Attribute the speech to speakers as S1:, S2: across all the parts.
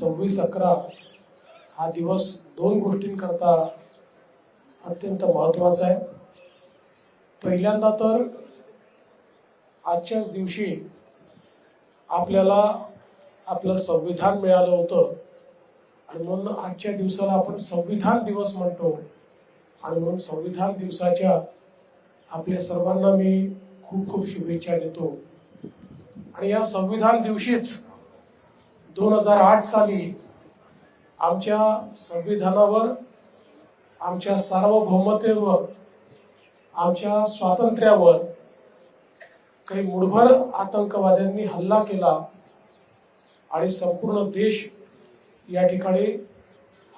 S1: सव्वीस अकरा हा दिवस दोन गोष्टींकरता अत्यंत महत्त्वाचा आहे. पहिल्यांदा तर आजच्याच दिवशी आपल्याला आपलं संविधान मिळालं होतं. आणि म्हणून आजच्या दिवसाला आपण संविधान दिवस म्हणतो. आणि म्हणून संविधान दिवसाच्या आपल्या सर्वांना मी खूप खूप शुभेच्छा देतो. आणि या संविधान दिवशीच दोन हजार आठ साली आमच्या संविधानावर आमच्या सार्वभौमतेवर आमच्या स्वातंत्र्यावर काही मुठभर आतंकवाद्यांनी हल्ला केला आणि संपूर्ण देश या ठिकाणी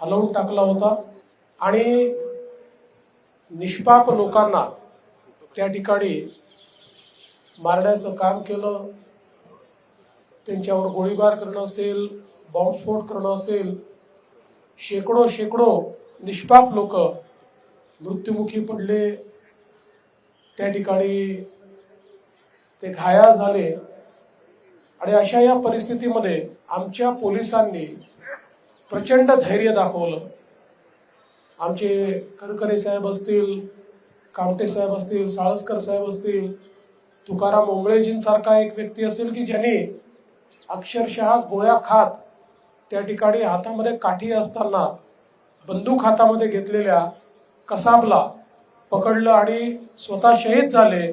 S1: हलवून टाकला होता. आणि निष्पाप लोकांना त्या ठिकाणी मारण्याचं काम केलं. त्यांच्यावर गोळीबार करणं असेल बॉम्बस्फोट करणं असेल शेकडो शेकडो निष्पाप लोक मृत्युमुखी पडले. त्या ठिकाणी ते घायाळ झाले. आणि अशा या परिस्थितीमध्ये आमच्या पोलिसांनी प्रचंड धैर्य दाखवलं. आमचे करकरे साहेब असतील कामटे साहेब असतील साळसकर साहेब असतील तुकाराम ओंगळेजींसारखा एक व्यक्ती असेल की ज्यांनी अक्षरशः गोळ्या खात त्या ठिकाणी हातामध्ये काठी असताना बंदूक हातामध्ये घेतलेल्या कसाबला पकडलं आणि स्वतः शहीद झाले.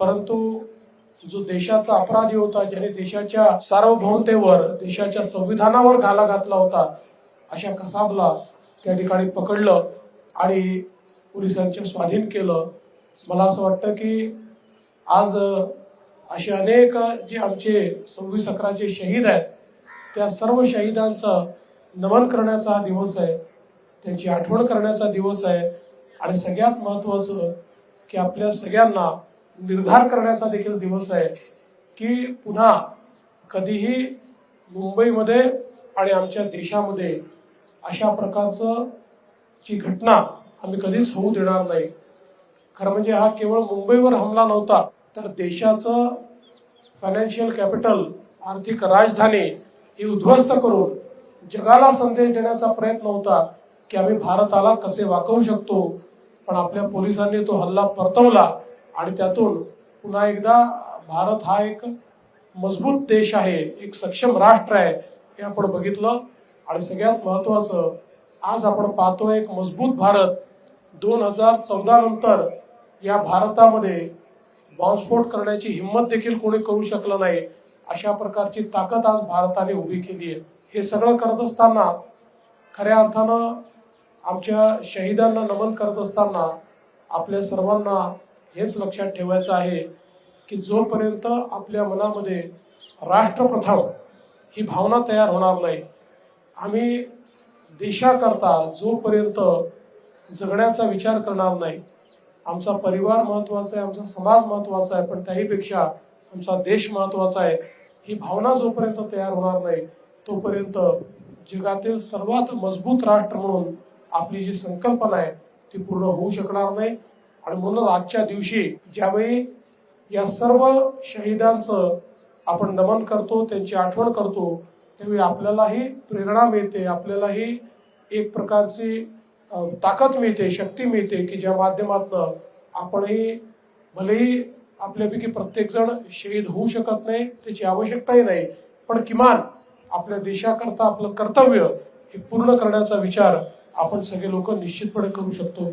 S1: परंतु जो देशाचा अपराधी होता ज्याने देशाच्या सार्वभौमतेवर देशाच्या संविधानावर घाला घातला होता अशा कसाबला त्या ठिकाणी पकडलं आणि पोलिसांचे स्वाधीन केलं. मला असं वाटतं की आज असे अनेक जे आमचे सव्वीस अकराचे शहीद आहेत त्या सर्व शहीदांचं नमन करण्याचा हा दिवस आहे. त्यांची आठवण करण्याचा दिवस आहे. आणि सगळ्यात महत्वाचं की आपल्या सगळ्यांना निर्धार करण्याचा देखील दिवस आहे की पुन्हा कधीही मुंबईमध्ये आणि आमच्या देशामध्ये अशा प्रकारचं जी घटना आम्ही कधीच होऊ देणार नाही. खरं म्हणजे हा केवळ मुंबईवर हमला नव्हता तर देशाचं फायनान्शियल कॅपिटल आर्थिक राजधानी ही उद्ध्वस्त करून जगाला संदेश देण्याचा प्रयत्न होता की आम्ही भारताला कसे वाकवू शकतो. पण आपल्या पोलिसांनी तो हल्ला परतवला आणि त्यातून पुन्हा एकदा भारत हा एक मजबूत देश आहे एक सक्षम राष्ट्र आहे हे आपण बघितलं. आणि सगळ्यात महत्वाचं आज आपण पाहतोय एक मजबूत भारत दोन हजार चौदा नंतर या भारतामध्ये बॉम्बस्फोट करण्याची हिंमत देखील कोणी करू शकलं नाही अशा प्रकारची ताकद आज भारताने उभी केली आहे. हे सगळं करत असताना खऱ्या अर्थानं आमच्या शहीदांना नमन करत असताना आपल्या सर्वांना हेच लक्षात ठेवायचं आहे की जोपर्यंत आपल्या मनामध्ये राष्ट्रप्रथम ही भावना तयार होणार नाही आम्ही देशाकरता जोपर्यंत जगण्याचा विचार करणार नाही आमचा परिवार महत्त्वाचा आहे आमचा समाज महत्त्वाचा आहे पण त्याहीपेक्षा आमचा देश महत्त्वाचा आहे ही भावना जोपर्यंत तयार होणार नाही तोपर्यंत जगातील सर्वात मजबूत राष्ट्र म्हणून आपली जी संकल्पना आहे ती पूर्ण होऊ शकणार नाही. आणि म्हणून आजच्या दिवशी ज्यावेळी या सर्व शहीदांचं आपण नमन करतो त्यांची आठवण करतो त्यावेळी आपल्यालाही प्रेरणा मिळते आपल्यालाही एक प्रकारची ताकद मिळते शक्ती मिळते की ज्या माध्यमातून आपणही भलेही आपल्यापैकी प्रत्येक जण शहीद होऊ शकत नाही त्याची आवश्यकताही नाही पण किमान आपल्या देशाकरता आपलं कर्तव्य हे पूर्ण करण्याचा विचार आपण सगळे लोक निश्चितपणे करू शकतो.